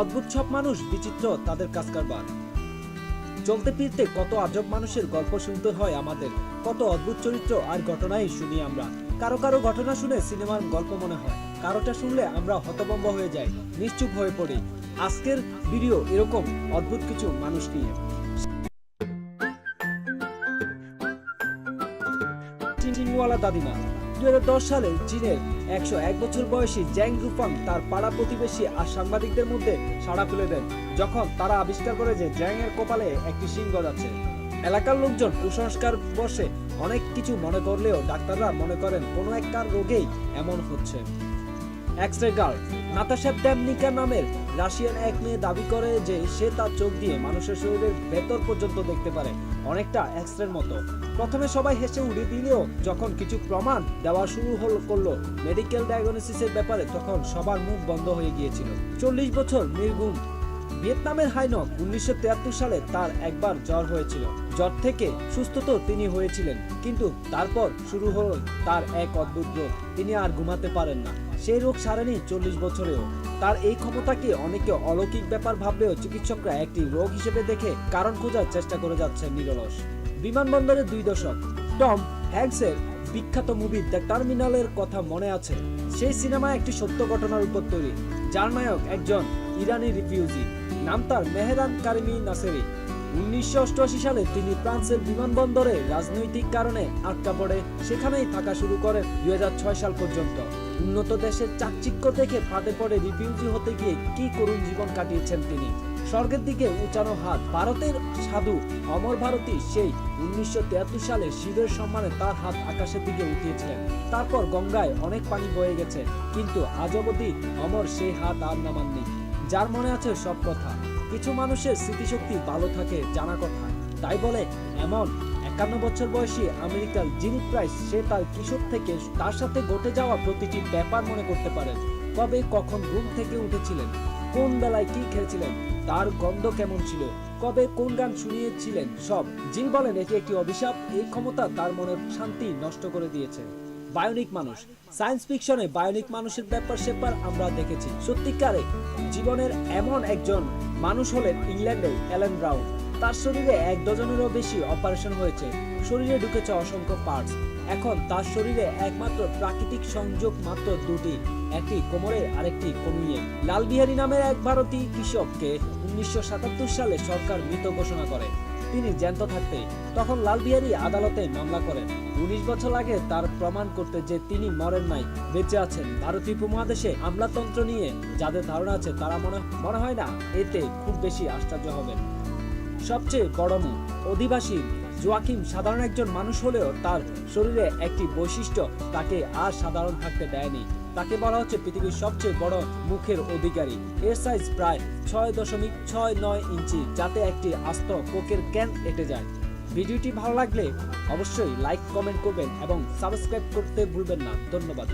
অদ্ভুত সব মানুষ বিচিত্র তাদের কাজ কারবার। চলতে ফিরতে কত আজব মানুষের গল্প শুনতে হয় আমাদের, কত অদ্ভুত চরিত্র আর ঘটনাই শুনি আমরা। কারও কারও ঘটনা শুনে সিনেমার গল্প মনে হয়, কারোটা শুনলে আমরা হতভম্ব হয়ে যাই, নিশ্চুপ হয়ে পড়ি। আজকের ভিডিও এরকম অদ্ভুত কিছু মানুষ নিয়ে। চিনওয়ালা দাদিমা। দুই সালে চীনের একশো এক বছর বয়সী জ্যাং রুফাং তার পাড়া প্রতিবেশী আর সাংবাদিকদের মধ্যে সাড়া ফেলে দেন, যখন তারা আবিষ্কার করে যে জ্যাং এর কপালে একটি সিংহ যাচ্ছে এলাকার লোকজন কুসংস্কার বসে অনেক কিছু মনে করলেও ডাক্তাররা মনে করেন কোনো একটা রোগেই এমন হচ্ছে। এক্স রে গার্ল নাতাশা ড্যামনিকা নামের রাশিয়ান এক মেয়ে দাবি করে যে সে তার চোখ দিয়ে মানুষের শরীরের ভেতর পর্যন্ত দেখতে পারে, অনেকটা এক্স রের মতো। প্রথমে সবাই হেসে উড়িয়ে দিলেও যখন কিছু প্রমাণ দেওয়া শুরু হলো, করল মেডিকেল ডায়াগনোসিসের ব্যাপারে, তখন সবার মুখ বন্ধ হয়ে গিয়েছিল। চল্লিশ বছর নির্গুণ। ভিয়েতনামের হাইনক উনিশশো তিয়াত্তর সালে তার একবার জ্বর হয়েছিল। জ্বর থেকে সুস্থ তো তিনি হয়েছিলেন, কিন্তু তারপর শুরু হলো তার এক অদ্ভুত রোগ। তিনি আর ঘুমাতে পারেন না। সেই রোগ সারেনি চল্লিশ বছরেও। তার এই ক্ষমতাকে অনেকে অলৌকিক ব্যাপার ভাবলেও চিকিৎসকরা একটি রোগ হিসেবে দেখে কারণ খোঁজার চেষ্টা করে যাচ্ছেন নিরলস। বিমানবন্দরে দুই দশক। টম হ্যাংসের বিখ্যাত মুভি দ্য টার্মিনালের কথা মনে আছে। সেই সিনেমা একটি সত্য ঘটনার উপর তৈরি। যার নায়ক একজন ইরানি রিফিউজি। নাম তার মেহরান কারিমি নাসেরি। উনিশশো অষ্টআশি সালে তিনি ফ্রান্সের বিমানবন্দরে রাজনৈতিক কারণে আটকা পড়ে। সেখানেই থাকা শুরু করেন দুই হাজার ছয় সাল পর্যন্ত। উন্নত দেশের চাকচিক্য দেখে ফাঁদে পড়ে রিফিউজি হতে গিয়ে কি করুণ জীবন কাটিয়েছেন তিনি। স্বর্গের দিকে উঁচানো হাত, ভারতের সাধু অমর ভারতী সেই উনিশশো সালে শিবের সম্মানে তার হাত আকাশের দিকে উঠিয়েছিলেন। তারপর গঙ্গায় অনেক পানি বয়ে গেছে, কিন্তু আজ অবধি অমর সেই হাত আর নামাননি যার মনে আছে সব কথা। কিছু মানুষের স্মৃতিশক্তি ভালো থাকে জানা কথা। তাই বলে, এমন একান্ন বছর বয়সী আমেরিকার জিনি প্রাইস, সে তার কিশোর থেকে তার সাথে ঘটে যাওয়া প্রতিটি ব্যাপার মনে করতে পারেন কবে কখন ঘুম থেকে উঠেছিলেন? কোন বেলায় কি খেয়েছিলেন? তার গন্ধ কেমন ছিল? কবে কোন গান শুনিয়েছিলেন? সব জিন বলেন, এটি একটি অভিশাপ। এই ক্ষমতা তার মনের শান্তি নষ্ট করে দিয়েছে। বায়োনিক মানুষ। সায়েন্স ফিকশনে বায়োনিক মানুষের ব্যাপার সেপার আমরা দেখেছি। সত্যিকারে জীবনের এমন একজন মানুষ হলেন ইংল্যান্ডের অ্যালেন ব্রাউন। তার শরীরে এক ডজনেরও বেশি অপারেশন হয়েছে। শরীরে ঢুকেছে অসংখ্য পার্টস এখন তার শরীরে একমাত্র প্রাকৃতিক সংযোগ মাত্র দুটি, একটি কোমরে আরেকটি কনুইয়ে লালবিহারী নামের এক ভারতীয় কৃষককে উনিশশো সালে সরকার মৃত ঘোষণা করে। তিনি জ্যান্ত থাকতে, তখন লালবিহারী আদালতে মামলা করেন। উনিশ বছর আগে তার প্রমাণ করতে যে তিনি মরেন নাই, বেঁচে আছেন। ভারতীয় উপমহাদেশে আমলাতন্ত্র নিয়ে যাদের ধারণা আছে, তারা মনে মনে হয় না, এতে খুব বেশি আশ্চর্য হবেন। সবচেয়ে মুখ অধিবাসী জোয়াকিম সাধারণ একজন মানুষ হলেও তার শরীরে একটি বৈশিষ্ট্য তাকে আর সাধারণ থাকতে দেয়নি। তাকে বলা হচ্ছে পৃথিবীর সবচেয়ে বড় মুখের অধিকারী। এর সাইজ প্রায় ছয় দশমিক ছয় নয় ইঞ্চি, যাতে একটি আস্ত কোকের ক্যান এটে যায়। ভিডিওটি ভালো লাগলে অবশ্যই লাইক কমেন্ট করবেন এবং সাবস্ক্রাইব করতে ভুলবেন না। ধন্যবাদ।